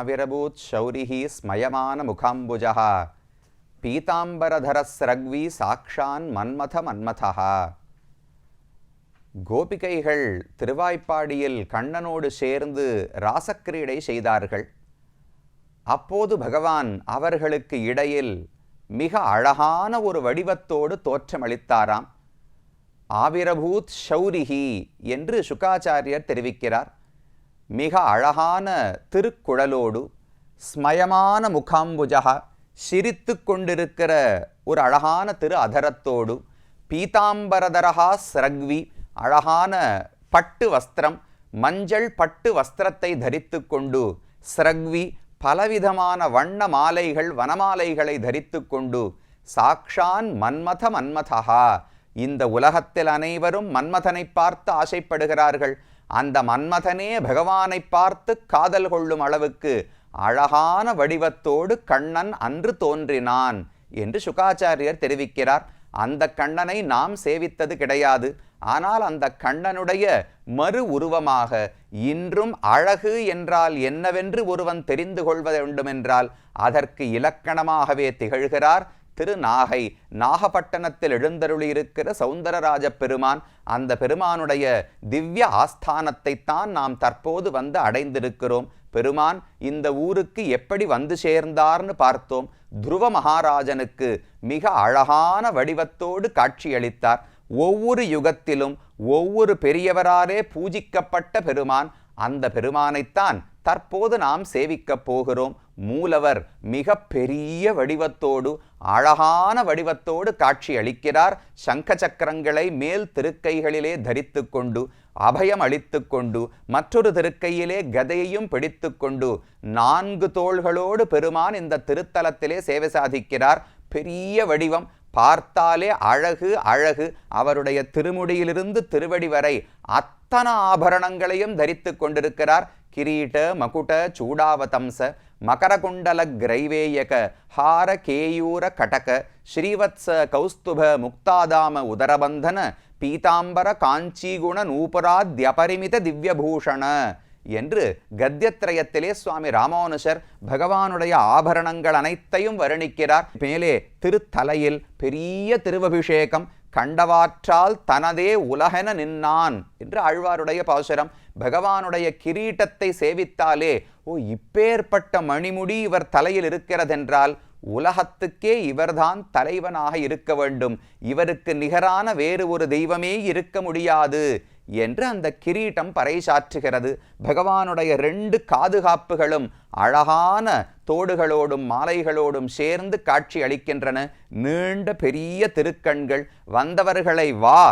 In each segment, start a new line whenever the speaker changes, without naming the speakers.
தாசாம் ஆவிரபூத் ஷௌரிஹி ஸ்மயமான முகாம்புஜா பீதாம்பரதரஸ்ரக்வி சாக்ஷான் மன்மத மன்மதா கோபிகைகள் திருவாய்ப்பாடியில் கண்ணனோடு சேர்ந்து ராசக்கிரீடை செய்தார்கள். அப்போது பகவான் அவர்களுக்கு இடையில் மிக அழகான ஒரு வடிவத்தோடு தோற்றமளித்தாராம். ஆவிரபூத் ஷௌரிஹி என்று சுகாச்சாரியர் தெரிவிக்கிறார். மிக அழகான திருக்குழலோடு ஸ்மயமான முகாம்புஜகா சிரித்து கொண்டிருக்கிற ஒரு அழகான திரு அதரத்தோடு பீதாம்பரதரகா ஸ்ரக்வி அழகான பட்டு வஸ்திரம் மஞ்சள் பட்டு வஸ்திரத்தை தரித்து கொண்டு ஸ்ரக்வி பலவிதமான வண்ண மாலைகள் வனமாலைகளை தரித்து கொண்டு சாக்ஷான் மன்மத மன்மதா இந்த உலகத்தில் அனைவரும் மன்மதனை பார்த்து ஆசைப்படுகிறார்கள். அந்த மன்மதனே பகவானை பார்த்து காதல் கொள்ளும் அளவுக்கு அழகான வடிவத்தோடு கண்ணன் அன்று தோன்றினான் என்று சுகாச்சாரியர் தெரிவிக்கிறார். அந்த கண்ணனை நாம் சேவித்தது கிடையாது. ஆனால் அந்த கண்ணனுடைய மறு உருவமாக இன்றும் அழகு என்றால் என்னவென்று ஒருவன் தெரிந்து கொள்வ வேண்டுமென்றால் அதற்கு இலக்கணமாகவே திகழ்கிறார். திருநாகை நாகப்பட்டணத்தில் எழுந்தருளியிருக்கிற சௌந்தரராஜ பெருமான் அந்த பெருமானுடைய திவ்ய ஆஸ்தானத்தை தான் நாம் தற்போது வந்து அடைந்திருக்கிறோம். பெருமான் இந்த ஊருக்கு எப்படி வந்து சேர்ந்தார்னு பார்த்தோம். துருவ மகாராஜனுக்கு மிக அழகான வடிவத்தோடு காட்சியளித்தார். ஒவ்வொரு யுகத்திலும் ஒவ்வொரு பெரியவராலே பூஜிக்கப்பட்ட பெருமான் அந்த பெருமானைத்தான் தற்போது நாம் சேவிக்கப் போகிறோம். மூலவர் மிக பெரிய வடிவத்தோடு அழகான வடிவத்தோடு காட்சி அளிக்கிறார். சங்க சக்கரங்களை மேல் திருக்கைகளிலே தரித்து கொண்டு அபயம் அளித்து கொண்டு மற்றொரு திருக்கையிலே கதையையும் பிடித்து கொண்டு நான்கு தோள்களோடு பெருமான் இந்த திருத்தலத்திலே சேவை சாதிக்கிறார். பெரிய வடிவம். பார்த்தாலே அழகு அழகு. அவருடைய திருமுடியிலிருந்து திருவடி வரை அத்தனை ஆபரணங்களையும் தரித்து கொண்டிருக்கிறார் கிரீட மகுட சூடாவதம்ச மகரகுண்டல கிரைவேயக ஹார கேயூர கடக ஸ்ரீவத்ச கௌஸ்துப முக்தாதாம உதரபந்தன பீதாம்பர காஞ்சிகுண நூபராத்யபரிமித திவ்யபூஷண என்று கத்தியத்ரயத்திலே சுவாமி ராமானுஷர் பகவானுடைய ஆபரணங்கள் அனைத்தையும் வர்ணிக்கிறார். மேலே திருத்தலையில் பெரிய திருவபிஷேகம் கண்டவாற்றால் தனதே உலகென நின்னான் என்று ஆழ்வாருடைய பாசுரம் பகவானுடைய கிரீட்டத்தை சேவித்தாலே ஓ இப்பேற்பட்ட மணிமுடி இவர் தலையில் இருக்கிறதென்றால் உலகத்துக்கே இவர்தான் தலைவனாக இருக்க வேண்டும். இவருக்கு நிகரான வேறு ஒரு தெய்வமே இருக்க முடியாது என்று அந்த கிரீட்டம் பறைசாற்றுகிறது. பகவானுடைய ரெண்டு காதுகாப்புகளும் அழகான தோடுகளோடும் மாலைகளோடும் சேர்ந்து காட்சி அளிக்கின்றன. நீண்ட பெரிய திருக்கண்கள் வந்தவர்களை வா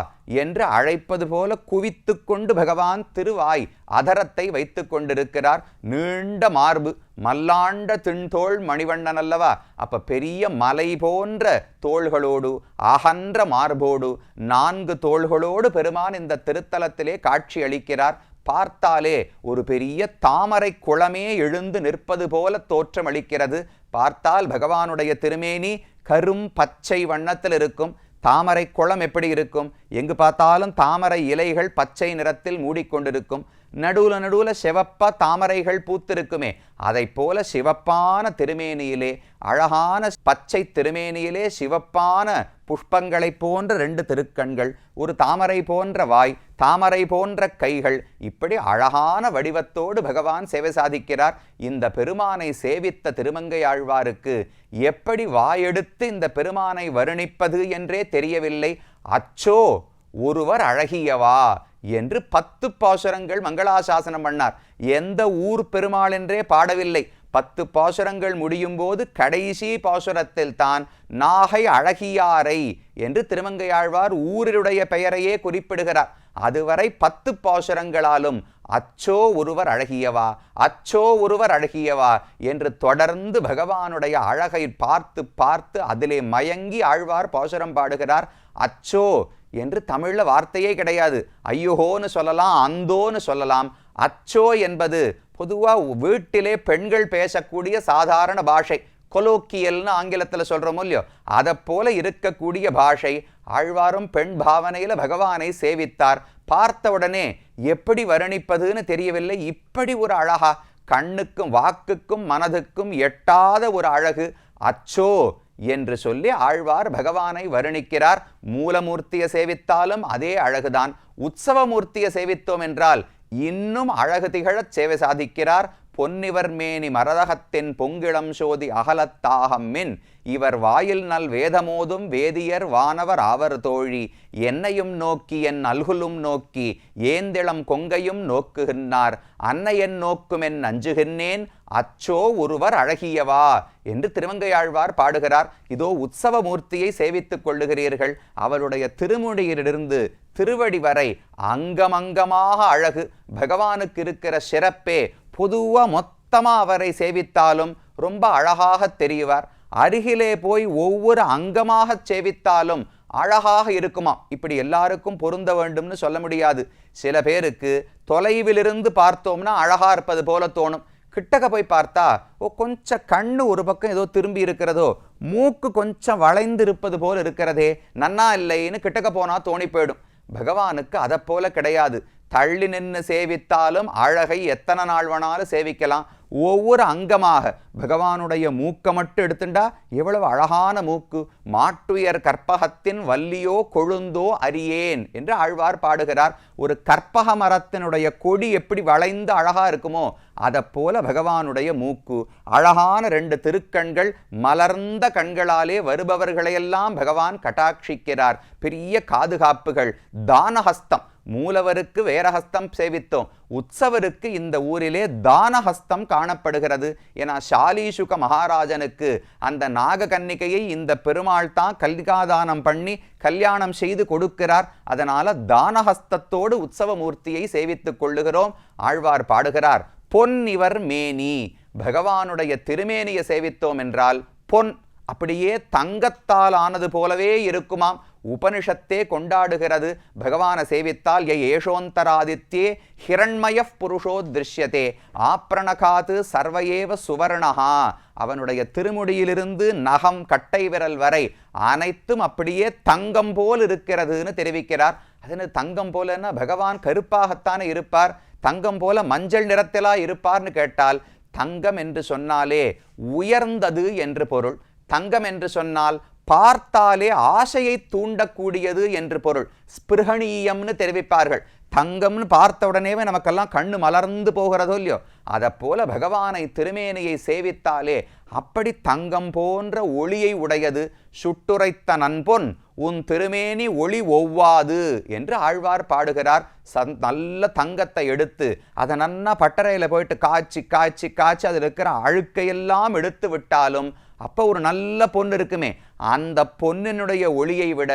என்று அழைப்பது போல குவித்து கொண்டு பகவான் திருவாய் அதரத்தை வைத்து கொண்டிருக்கிறார். நீண்ட மார்பு மல்லாண்ட திண்தோள் மணிவண்ணன் அல்லவா? அப்ப பெரிய மலை போன்ற தோள்களோடு அகன்ற மார்போடு நான்கு தோள்களோடு பெருமான் இந்த திருத்தலத்திலே காட்சி அளிக்கிறார். பார்த்தாலே ஒரு பெரிய தாமரை குளமே எழுந்து நிற்பது போல தோற்றமளிக்கிறது. பார்த்தால் பகவானுடைய திருமேனி கரும் பச்சை வண்ணத்தில் இருக்கும். தாமரை குளம் எப்படி இருக்கும்? எங்கு பார்த்தாலும் தாமரை இலைகள் பச்சை நிறத்தில் மூடிக்கொண்டிருக்கும். நடுவுல நடுவுல சிவப்பா தாமரைகள் பூத்திருக்குமே. அதை போல சிவப்பான திருமேனியிலே அழகான பச்சை திருமேனியிலே சிவப்பான புஷ்பங்களைப் போன்ற ரெண்டு திருக்கண்கள் ஒரு தாமரை போன்ற வாய் தாமரை போன்ற கைகள் இப்படி அழகான வடிவத்தோடு பகவான் சேவை சாதிக்கிறார். இந்த பெருமானை சேவித்த திருமங்கை ஆழ்வாருக்கு எப்படி வாயெடுத்து இந்த பெருமானை வருணிப்பது என்றே தெரியவில்லை. அச்சோ ஒருவர் அழகியவா? என்று பத்து பாசுரங்கள் மங்களாசாசனம் பண்ணார். எந்த ஊர் பெருமாள் என்றே பாடவில்லை. பத்து பாசுரங்கள் முடியும் போது கடைசி பாசுரத்தில் தான் நாகை அழகியாரை என்று திருமங்கையாழ்வார் ஊரினுடைய பெயரையே குறிப்பிடுகிறார். அதுவரை பத்து பாசுரங்களாலும் அச்சோ ஒருவர் அழகியவா அச்சோ ஒருவர் அழகியவா என்று தொடர்ந்து பகவானுடைய அழகை பார்த்து பார்த்து அதிலே மயங்கி ஆழ்வார் பாசுரம் பாடுகிறார். அச்சோ என்று தமிழில் வார்த்தையே கிடையாது. ஐயோன்னு சொல்லலாம் அந்தோன்னு சொல்லலாம். அச்சோ என்பது பொதுவாக வீட்டிலே பெண்கள் பேசக்கூடிய சாதாரண பாஷை. கொலோக்கியல்னு ஆங்கிலத்தில் சொல்கிறோமோ இல்லையோ அதை போல இருக்கக்கூடிய பாஷை. ஆழ்வாரும் பெண் பாவனையில் பகவானை சேவித்தார். பார்த்த உடனே எப்படி வர்ணிப்பதுன்னு தெரியவில்லை. இப்படி ஒரு அழகா கண்ணுக்கும் வாக்குக்கும் மனதுக்கும் எட்டாத ஒரு அழகு. அச்சோ என்று சொல்லி ஆழ்வார் பகவானை வருணிக்கிறார். மூலமூர்த்தியை சேவித்தாலும் அதே அழகுதான். உற்சவமூர்த்தியை சேவித்தோம் என்றால் இன்னும் அழகு திகழச் சேவை சாதிக்கிறார். பொன்னிவர் மேனி மரதகத்தின் பொங்கிளம் சோதி அகலத்தாகம் மின். இவர் வாயில் நல் வேதமோதும் வேதியர் வானவர் அவர் தோழி. என்னையும் நோக்கி என் அல்குலும் நோக்கி ஏந்திளம் கொங்கையும் நோக்குகின்றார். அன்னையன் நோக்குமென் அஞ்சுகின்றேன் அச்சோ ஒருவர் அழகியவா? என்று திருமங்கையாழ்வார் பாடுகிறார். இதோ உற்சவ மூர்த்தியை சேவித்துக் கொள்ளுகிறீர்கள். அவருடைய திருமுடியிலிருந்து திருவடி வரை அங்கமங்கமாக அழகு. பகவானுக்கு இருக்கிற சிறப்பே. பொதுவாக மொத்தமாக அவரை சேவித்தாலும் ரொம்ப அழகாக தெரிவார் அருகிலே போய் ஒவ்வொரு அங்கமாக சேவித்தாலும் அழகாக இருக்குமா? இப்படி எல்லாருக்கும் பொருந்த வேண்டும்னு சொல்ல முடியாது. சில பேருக்கு தொலைவிலிருந்து பார்த்தோம்னா அழகாக இருப்பது போல தோணும். கிட்டக்க போய் பார்த்தா ஓ கொஞ்சம் கண்ணு ஒரு பக்கம் ஏதோ திரும்பி இருக்கிறதோ மூக்கு கொஞ்சம் வளைந்து இருப்பது போல் இருக்கிறதே நன்னா இல்லைன்னு கிட்டக்க போனால் தோணி போயிடும். பகவானுக்கு அதை போல கிடையாது. தள்ளி நின்று சேவித்தாலும் அழகை எத்தனை நாள் வேணாலும் சேவிக்கலாம். ஒவ்வொரு அங்கமாக பகவானுடைய மூக்கை மட்டும் எடுத்துட்டா எவ்வளவு அழகான மூக்கு. மாட்டுயர் கற்பகத்தின் வல்லியோ கொழுந்தோ அறியேன் என்று ஆழ்வார் பாடுகிறார். ஒரு கற்பக மரத்தினுடைய கொடி எப்படி வளைந்து அழகா இருக்குமோ அதை போல பகவானுடைய மூக்கு. அழகான ரெண்டு திருக்கண்கள் மலர்ந்த கண்களாலே வருபவர்களையெல்லாம் பகவான் கட்டாட்சிக்கிறார். பெரிய காதுகாப்புகள் தானஹஸ்தம். மூலவருக்கு வேரஹஸ்தம் சேவித்தோம். உற்சவருக்கு இந்த ஊரிலே தானஹஸ்தம் காணப்படுகிறது. என ஷாலீசுக மகாராஜனுக்கு அந்த நாககன்னிகையை இந்த பெருமாள் தான் கல்காதானம் பண்ணி கல்யாணம் செய்து கொடுக்கிறார். அதனால தானஹஸ்தத்தோடு உற்சவ மூர்த்தியை சேவித்துக் கொள்ளுகிறோம். ஆழ்வார் பாடுகிறார் பொன் இவர் மேனி. பகவானுடைய திருமேனியை சேவித்தோம் என்றால் பொன் அப்படியே தங்கத்தால் ஆனது போலவே இருக்குமாம். உபனிஷத்தே கொண்டாடுகிறது. பகவான சேவித்தால் ய ஏஷோந்தராதித்யே ஹிரண்மய புருஷோ திருஷ்யதே. ஆப்ரணகாத்து சர்வயேவ சுவர்ணஹா. அவனுடைய திருமுடியிலிருந்து நகம் கட்டை விரல் வரை அனைத்தும் அப்படியே தங்கம் போல் இருக்கிறதுன்னு தெரிவிக்கிறார். அதனு தங்கம் போலன்னா பகவான் கருப்பாகத்தானே இருப்பார். தங்கம் போல மஞ்சள் நிறத்திலா இருப்பார்னு கேட்டால் தங்கம் என்று சொன்னாலே உயர்ந்தது என்று பொருள். தங்கம் என்று சொன்னால் பார்த்தாலே ஆசையை தூண்டக்கூடியது என்று பொருள். ஸ்பிருகணீயம்னு தெரிவிப்பார்கள். தங்கம்னு பார்த்த உடனேவே நமக்கெல்லாம் கண்ணு மலர்ந்து போகிறதோ இல்லையோ? அதை போல பகவானை திருமேனியை சேவித்தாலே அப்படி தங்கம் போன்ற ஒளியை உடையது. சுட்டுரைத்த நண்பொன் உன் திருமேனி ஒளி ஒவ்வாது என்று ஆழ்வார் பாடுகிறார். சந் நல்ல தங்கத்தை எடுத்து அதை நன்னா பட்டறையில் போயிட்டு காய்ச்சி காய்ச்சி காய்ச்சி அதில் இருக்கிற அழுக்கையெல்லாம் எடுத்து விட்டாலும் அப்போ ஒரு நல்ல பொண்ணு இருக்குமே. அந்த பொன்னினுடைய ஒளியை விட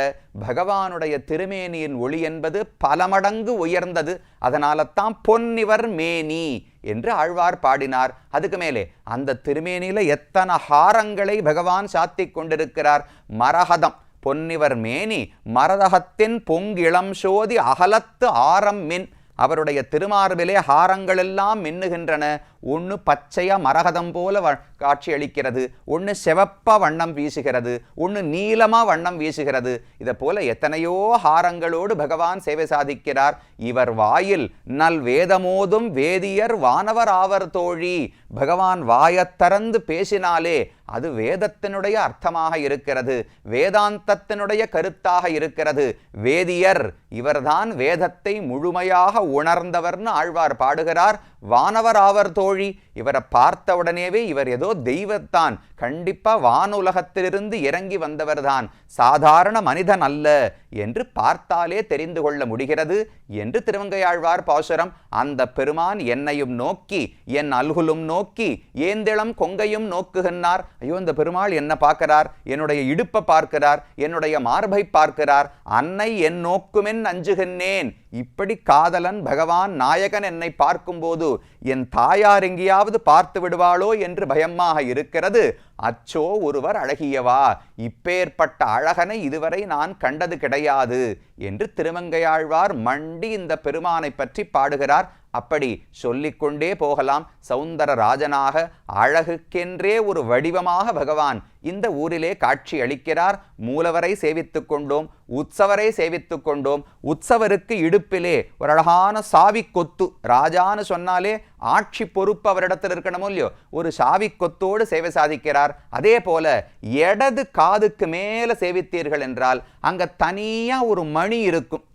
பகவானுடைய திருமேனியின் ஒளி என்பது பல மடங்கு உயர்ந்தது. அதனால தான் பொன்னிவர் மேனி என்று ஆழ்வார் பாடினார். அதுக்கு மேலே அந்த திருமேனியில் எத்தனை ஹாரங்களை பகவான் சாத்திக் கொண்டிருக்கிறார். மரகதம். பொன்னிவர் மேனி மரதகத்தின் பொங்கிளம் சோதி அகலத்து ஆரம் மின். அவருடைய திருமார்பிலே ஹாரங்கள் எல்லாம் மின்னுகின்றன. ஒன்று பச்சையாக மரகதம் போல வ காட்சி அளிக்கிறது ஒன்று செவப்பாக வண்ணம் வீசுகிறது ஒன்று நீளமாக வண்ணம் வீசுகிறது. இதை போல எத்தனையோ ஹாரங்களோடு பகவான் சேவை சாதிக்கிறார். இவர் வாயில் நல் வேதமோதும் வேதியர் வானவர் ஆவர் தோழி. பகவான் வாயத்தறந்து பேசினாலே அது வேதத்தினுடைய அர்த்தமாக இருக்கிறது வேதாந்தத்தினுடைய கருத்தாக இருக்கிறது. வேதியர் இவர்தான் வேதத்தை முழுமையாக உணர்ந்தவர்னு ஆழ்வார் பாடுகிறார். வானவர் ஆவர் தோழி இவரை பார்த்த உடனேவே இவர் ஏதோ தெய்வத்தான். கண்டிப்பா வானுலகத்திலிருந்து இறங்கி வந்தவர்தான். சாதாரண மனிதன் அல்ல என்று பார்த்தாலே தெரிந்து கொள்ள முடிகிறது என்று திருவங்கையாழ்வார் பாசுரம். அந்த பெருமான் என்னையும் நோக்கி என் அல்குலும் நோக்கி ஏந்திளம் கொங்கையும் நோக்குகின்றார். ஐயோ இந்த பெருமாள் என்ன பார்க்கிறார்? என்னுடைய இடுப்பை பார்க்கிறார். என்னுடைய மார்பை பார்க்கிறார். அன்னை என் நோக்குமென் அஞ்சுகின்றேன். இப்படி காதலன் பகவான் நாயகன் என்னை பார்க்கும்போது என் தாயார் எங்கேயாவது பார்த்து விடுவாளோ என்று பயமாக இருக்கிறது. அச்சோ ஒருவர் அழகியவா? இப்பேற்பட்ட அழகனை இதுவரை நான் கண்டது கிடையாது என்று திருமங்கையாழ்வார் மண்டி இந்த பெருமானை பற்றி பாடுகிறார். அப்படி சொல்லிக்கொண்டே போகலாம். சௌந்தர ராஜனாக அழகுக்கென்றே ஒரு வடிவமாக பகவான் இந்த ஊரிலே காட்சி அளிக்கிறார். மூலவரை சேவித்துக் கொண்டோம் உற்சவரை சேவித்துக் கொண்டோம். உற்சவருக்கு இடுப்பிலே ஒரு அழகான சாவி கொத்து ராஜான்னு சொன்னாலே ஆட்சி பொறுப்பு அவரிடத்தில் இருக்கணுமோ இல்லையோ? ஒரு சாவி கொத்தோடு சேவை சாதிக்கிறார். அதே போல இடது காதுக்கு மேலே சேவித்தீர்கள் என்றால் அங்க தனியாக ஒரு மணி இருக்கும்.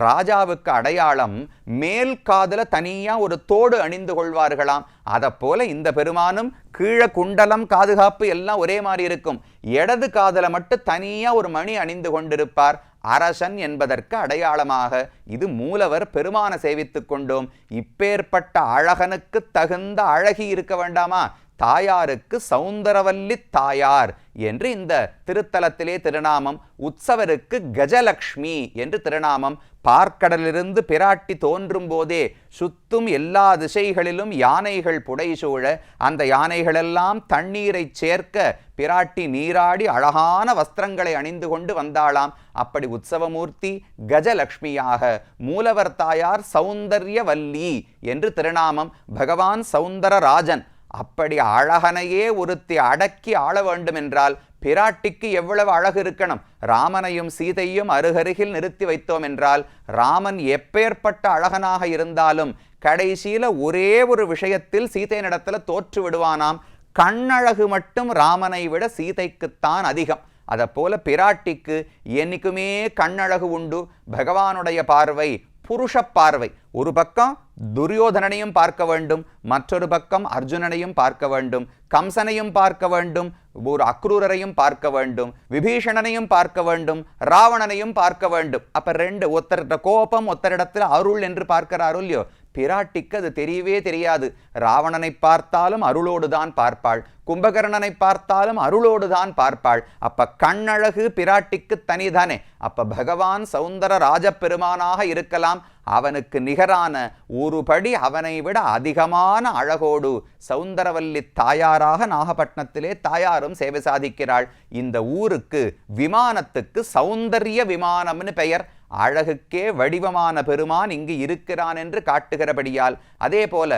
ராஜாவுக்கு அடையாளம் மேல் காதல தனியா ஒரு தோடு அணிந்து கொள்வார்களாம். அதை போல இந்த பெருமானும் கீழே குண்டலம் காதுகாப்பு எல்லாம் ஒரே மாதிரி இருக்கும். இடது காதல மட்டும் தனியா ஒரு மணி அணிந்து கொண்டிருப்பார். அரசன் என்பதற்கு அடையாளமாக இது மூலவர் பெருமான சேவித்துக் கொண்டோம். இப்பேற்பட்ட அழகனுக்கு தகுந்த அழகி இருக்க வேண்டாமா? தாயாருக்கு சௌந்தரவல்லி தாயார் என்று இந்த திருத்தலத்திலே திருநாமம் உற்சவருக்கு கஜலக்ஷ்மி என்று திருநாமம் பார்க்கடலிருந்து பிராட்டி தோன்றும் போதே சுத்தும் எல்லா திசைகளிலும் யானைகள் புடைசூழ அந்த யானைகளெல்லாம் தண்ணீரை சேர்க்க பிராட்டி நீராடி அழகான வஸ்திரங்களை அணிந்து கொண்டு வந்தாளாம். அப்படி உற்சவமூர்த்தி கஜலக்ஷ்மியாக மூலவர் தாயார் சௌந்தர்யவல்லி என்று திருநாமம் பகவான் சௌந்தரராஜன் அப்படி அழகனையே ஒருத்தி அடக்கி ஆள வேண்டும் என்றால் பிராட்டிக்கு எவ்வளவு அழகு இருக்கணும்? ராமனையும் சீதையும் அருகருகில் நிறுத்தி வைத்தோம் என்றால் ராமன் எப்பேற்பட்ட அழகனாக இருந்தாலும் கடைசியில் ஒரே ஒரு விஷயத்தில் சீதை நடத்தில் தோற்று விடுவானாம். கண்ணழகு மட்டும் ராமனை விட சீதைக்குத்தான் அதிகம். அதை போல பிராட்டிக்கு என்றைக்குமே கண்ணழகு உண்டு. பகவானுடைய பார்வை புருஷ பார்வை. ஒரு பக்கம் துரியோதனனையும் பார்க்க வேண்டும் மற்றொரு பக்கம் அர்ஜுனனையும் பார்க்க வேண்டும் கம்சனையும் பார்க்க வேண்டும் ஒரு அக்ரூரரையும் பார்க்க வேண்டும் விபீஷணனையும் பார்க்க வேண்டும் ராவணனையும் பார்க்க வேண்டும். அப்ப ரெண்டு ஒத்தரிட கோபம் ஒத்தரிடத்தில் அருள் என்று பார்க்கிறாரோ இல்லையோ? பிராட்டிக்கு அது தெரியவே தெரியாது. ராவணனை பார்த்தாலும் அருளோடு தான் பார்ப்பாள். கும்பகர்ணனை பார்த்தாலும் அருளோடு தான் பார்ப்பாள். அப்ப கண்ணழகு பிராட்டிக்கு தனிதானே. அப்ப பகவான் சௌந்தர ராஜப்பெருமானாக இருக்கலாம். அவனுக்கு நிகரான ஒருபடி அவனை விட அதிகமான அழகோடு சௌந்தரவல்லி தாயாராக நாகப்பட்டினத்திலே தாயாரும் சேவை சாதிக்கிறாள். இந்த ஊருக்கு விமானத்துக்கு சௌந்தரிய விமானம்னு பெயர். அழகுக்கே வடிவமான பெருமான் இங்கு இருக்கிறான் என்று காட்டுகிறபடியால் அதே போல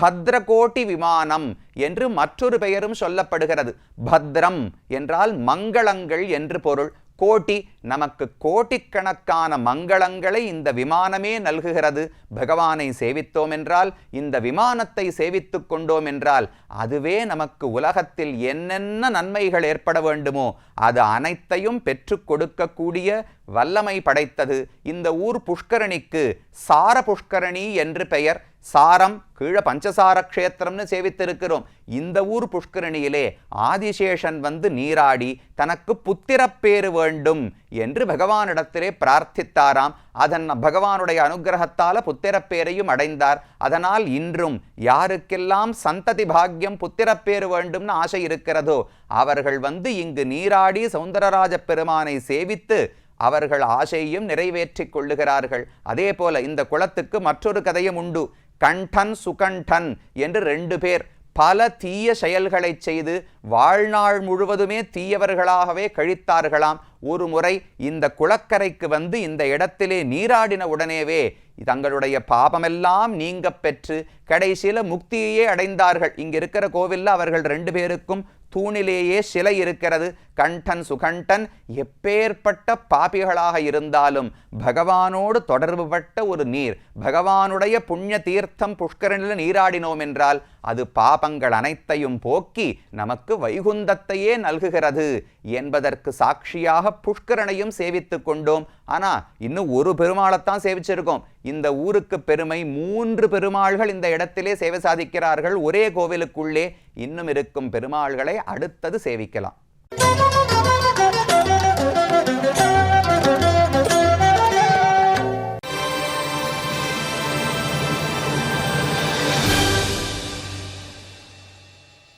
பத்ரகோட்டி விமானம் என்று மற்றொரு பெயரும் சொல்லப்படுகிறது. பத்ரம் என்றால் மங்களங்கள் என்று பொருள். கோட்டி நமக்கு கோட்டிக்கணக்கான மங்களங்களை இந்த விமானமே நல்குகிறது. பகவானை சேவித்தோம் என்றால் இந்த விமானத்தை சேவித்துக் கொண்டோம் என்றால் அதுவே நமக்கு உலகத்தில் என்னென்ன நன்மைகள் ஏற்பட வேண்டுமோ அது அனைத்தையும் பெற்றுக் கொடுக்கக்கூடிய வல்லமை படைத்தது. இந்த ஊர் புஷ்கரணிக்கு சார புஷ்கரணி என்று பெயர். சாரம் கீழே பஞ்சசார க்ஷேத்திரம்னு சேவித்திருக்கிறோம். இந்த ஊர் புஷ்கரணியிலே ஆதிசேஷன் வந்து நீராடி தனக்கு புத்திரப்பேறு வேண்டும் என்று பகவானிடத்திலே பிரார்த்தித்தாராம். அதன் பகவானுடைய அனுகிரகத்தால புத்திரப்பேரையும் அடைந்தார். அதனால் இன்றும் யாருக்கெல்லாம் சந்ததி பாக்கியம் புத்திரப்பேறு வேண்டும்னு ஆசை இருக்கிறதோ அவர்கள் வந்து இங்கு நீராடி சௌந்தரராஜ பெருமானை சேவித்து அவர்கள் ஆசையும் நிறைவேற்றிக் கொள்ளுகிறார்கள். அதே போல இந்த குளத்துக்கு மற்றொரு கதையும் உண்டு. கண்டன் சுகண்டன் என்று ரெண்டு பேர் பல தீய செயல்களை செய்து வாழ்நாள் முழுவதுமே தீயவர்களாகவே கழித்தார்களாம். ஒரு முறை இந்த குளக்கரைக்கு வந்து இந்த இடத்திலே நீராடின உடனேவே தங்களுடைய பாபமெல்லாம் நீங்க பெற்று கடைசியில முக்தியையே அடைந்தார்கள். இங்க இருக்கிற கோவில்ல அவர்கள் ரெண்டு பேருக்கும் தூணிலேயே சிலை இருக்கிறது. கண்டன் சுகண்டன் எப்பேற்பட்ட பாபிகளாக இருந்தாலும் பகவானோடு தொடர்புபட்ட ஒரு நீர். பகவானுடைய புண்ணிய தீர்த்தம் புஷ்கரனில் நீராடினோம் என்றால் அது பாபங்கள் அனைத்தையும் போக்கி நமக்கு வைகுந்தத்தையே நல்குகிறது என்பதற்கு சாட்சியாக புஷ்கரனையும் சேவித்து கொண்டோம். ஆனா இன்னும் ஒரு பெருமாளைத்தான் சேவிச்சிருக்கோம். இந்த ஊருக்கு பெருமை மூன்று பெருமாள்கள் இந்த இடத்திலே சேவை சாதிக்கிறார்கள். ஒரே கோவிலுக்குள்ளே இன்னும் இருக்கும் பெருமாள்களை அடுத்தது சேவிக்கலாம்.